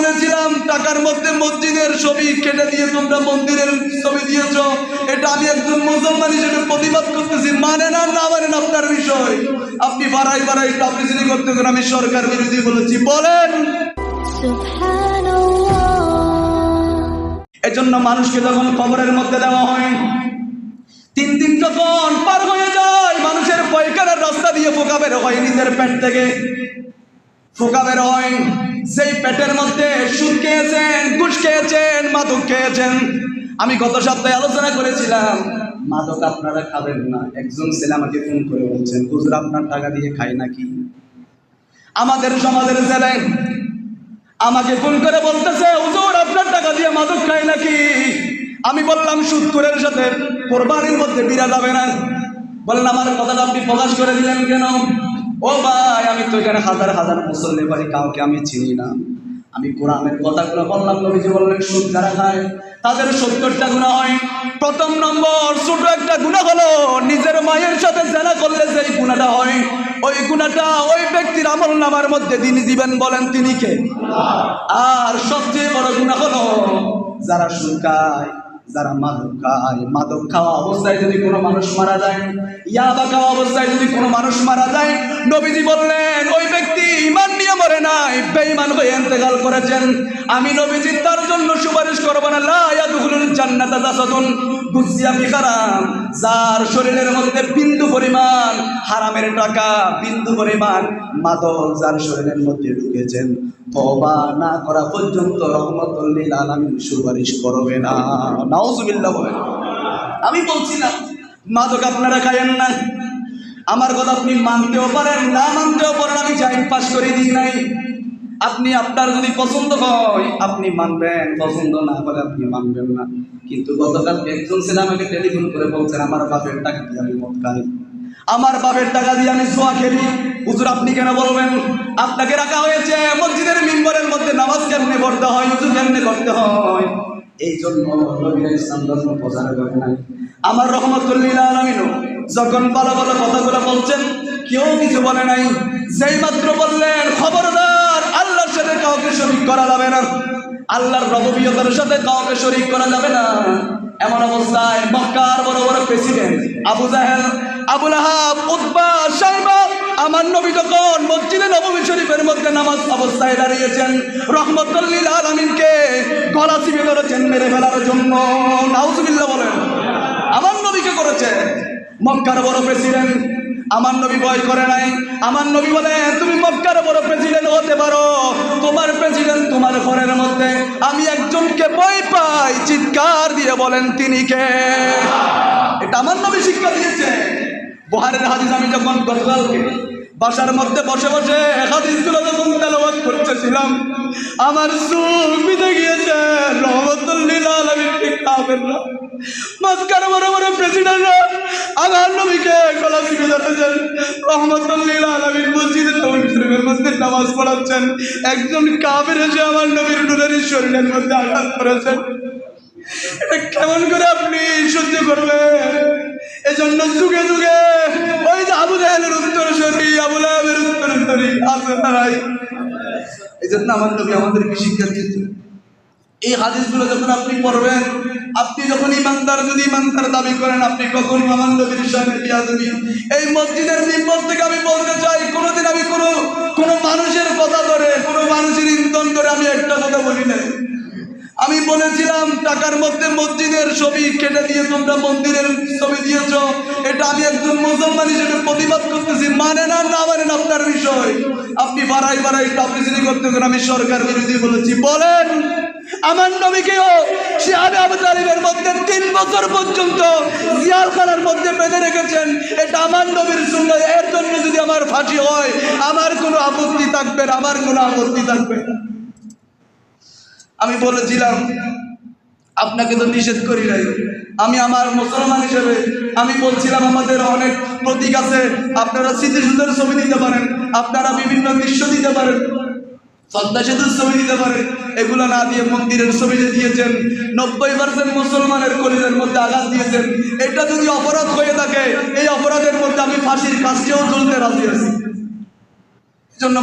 বলেছিলাম টাকার মধ্যে মসজিদের ছবি কেটে দিয়ে তোমরা মন্দিরের ছবি দিয়েছ। এটা আমি একজন মুসলমান হিসেবে প্রতিবাদ করতেছি। মানে না না মানেন আপনার বিষয়। আপনি বাড়াই বাড়াই তাফরিসিনি করতেছেন আমি সরকার বিরোধী বলেছি। বলেন! এজন্য মানুষকে যখন কবরের মধ্যে দেওয়া হয় তিন দিন যখন পার হয়ে যায় মানুষের পয়কারের রাস্তা দিয়ে পোকা বের হয় নিজের প্যান্ট থেকে। ফোকা বের হয়। সেই পেটের মধ্যে সুদ খেয়েছেন, ঘুষ খেয়েছেন, মাদক খেয়েছেন, আমি গত সপ্তাহে আলোচনা করেছিলাম, মাদক আপনারা খাবেন না। একজন ছেলে আমাকে ফোন করে বলছেন হুজুর, আপনার টাকা দিয়ে খাই নাকি? আমাদের সমাজের ছেলে আমাকে ফোন করে বলতেছে, হুজুর, আপনার টাকা দিয়ে মাদক খায় নাকি? আমি বললাম সুৎকুরের সাথে কোরবানির মধ্যে বিরা যাবে না। বললাম আমার কথাটা আপনি প্রকাশ করে দিলেন কেন? ও ভাই, আমি তো এখানে হাজার হাজার মুসল্লি বাড়ি, কাউকে আমি চিনি না। আমি কোরআনের কথাগুলো বললাম, নবীজি বললেন সুদ যারা খায় তাদের সত্তরটা গুণা হয়। প্রথম নম্বর, ছোট একটা গুণা হলো, নিজের মায়ের সাথে জেনা করলে যে গুণাটা হয়, ওই গুণাটা ওই ব্যক্তির আমল নামার মধ্যে তিনি দিবেন বলেন তিনি কে? আর সবচেয়ে বড় গুণা হলো, যারা শুকায় যারা মাদক খায়, মাদক খাওয়া অবস্থায় যদি কোনো মানুষ মারা যায়, ইয়াবা খাওয়া অবস্থায় যদি কোনো মানুষ মারা যায়, নবীজি বললেন, ওই ব্যক্তি ইমান নিয়ে মরে নাই, বেঈমান হয়ে ইন্তেকাল করেছেন। আমি নবীজি তার জন্য সুপারিশ করব না, লা ইয়াদখুলুল জান্নাতা জাসাদুন গুজিয়া বিকারাম যার শরীরের মধ্যে বিন্দু পরিমাণ হারামের টাকা, বিন্দু পরিমাণ মাদক যার শরীরের মধ্যে ঢুকেছেন তবা না করা পর্যন্ত রহমতুল্লিল আলামিন সুপারিশ করবে না। নাউজুবিল্লাহ বলেন আমি বলছি না মাদক আপনারা খায়েন না। আমার কথা আপনি মানতেও পারেন, না মানতেও পারেন, আমি জাইন পাস করে দিই নাই। আপনি আপনার যদি পছন্দ হয়, আপনি মানবেন, পছন্দ না হলে আপনি মানবেন না। কিন্তু গতকাল একজন ছেলে আমাকে টেলিফোন করে বলছেন, আমার বাপের টাকা দিয়ে আমি মদ খাই। আমার বাপের টাকা দিয়ে আমি জোয়া খেলি। হুজুর, আপনি কেন বলবেন? আপনাকে রাখা হয়েছে মসজিদের মিম্বরের মধ্যে নামাজ কেমনে পড়তে হয়, হুজুর কেমনে করতে হয়? এই জন্য নবীন ইসলাম ধর্ম প্রচার করে নাই। আমার রহমতুল্লিল আলমিনও যখন ভালো ভালো কথাগুলো বলছেন, কেউ কিছু বলে নাই। যেই মাত্র বললেন, খবরদার, আল্লাহর সাথে কাউকে শরিক করা যাবে না। আল্লাহর রববিয়তের সাথে কাউকে শরিক করা যাবে না। এমন অবস্থায় মক্কার বড় বড় প্রেসিডেন্ট আবু জাহেল আবুল আহাব উদ্বা সাইবা, আমার নবী যখন মসজিদে নবমী শরীফের মধ্যে নামাজ অবস্থায় দাঁড়িয়েছেন রহমতুল্লিল আলমিনকে গলা চিপে মেরে ফেলার জন্য। নাউজুবিল্লাহ বলেন, আমার নবীকে করেছে? মক্কার বড় প্রেসিডেন্ট, আমার নবী ভয় করে নাই। আমার নবী বলে, তুমি মক্কার বড় প্রেসিডেন্ট হতে পারো। তোমার প্রেসিডেন্ট তোমার ঘরের মধ্যে। আমি একজনকে ভয় পাই, চিৎকার দিয়ে বলেন, তিনি কে? এটা আমার নবী শিক্ষা দিয়েছে। বহারের হাদিস আমি যখন গতকালকে বাসার মধ্যে বসে বসে হাদিসগুলো করতেছিলাম আমার চোখ গিয়েছে মসজিদে নামাজ পড়াচ্ছেন। একজন কাবের এসে আমার নবীর ডুলের শরীরের মধ্যে আঘাত করেছেন এটা কেমন করে আপনি সহ্য করবেন? এজন্য যুগে যুগে ওই যে আবু জাহেলের উত্তর সরি আবুল আহেবের উত্তর সরি আছে নাই? এই জন্য আমার নবী আমাদেরকে শিক্ষা এই যখন আপনি পড়বেন, আপনি যখন ইমানদার, যদি ইমানদার দাবি করেন, আপনি কখন নবীর বিয়াদবি এই মসজিদের থেকে আমি বলতে চাই, কোনোদিন আমি কোনো কোনো মানুষের কথা ধরে, কোনো মানুষের ইন্ধন আমি একটা কথা বলি নাই। আমি বলেছিলাম, টাকার মধ্যে মসজিদের ছবি কেটে দিয়ে তোমরা মন্দিরের ছবি দিয়েছ। এটা আমি একজন মুসলমান হিসেবে প্রতিবাদ করতেছি মানে আপনি বাড়াই বাড়াই পাবলিসিটি করতেছেন আমি সরকার বিরোধী বলেছি। বলেন, আমার নবীকেও সে আবে আবু তালিবের মধ্যে তিন বছর পর্যন্ত জিয়ালখানার মধ্যে বেঁধে রেখেছেন। এটা আমার নবীর শূন্য এর জন্য যদি আমার ফাঁসি হয়, আমার কোনো আপত্তি থাকবে আমার কোনো আপত্তি থাকবে আমি বলেছিলাম আপনাকে তো নিষেধ করি নাই। আমি আমার মুসলমান হিসেবে আমি বলছিলাম, আমাদের অনেক প্রতীক আছে। আপনারা স্মৃতিসুন্দর ছবি দিতে পারেন। আপনারা বিভিন্ন দৃশ্য দিতে পারেন। সদ্মা সেতুর ছবি দিতে পারেন। এগুলো না দিয়ে মন্দিরের ছবি দিয়েছেন, নব্বই পার্সেন্ট মুসলমানের কলিদের মধ্যে আঘাত দিয়েছেন। এটা যদি অপরাধ হয়ে থাকে, এই অপরাধের মধ্যে আমি ফাঁসির কাজকেও চলতে রাজি আছি। জন্য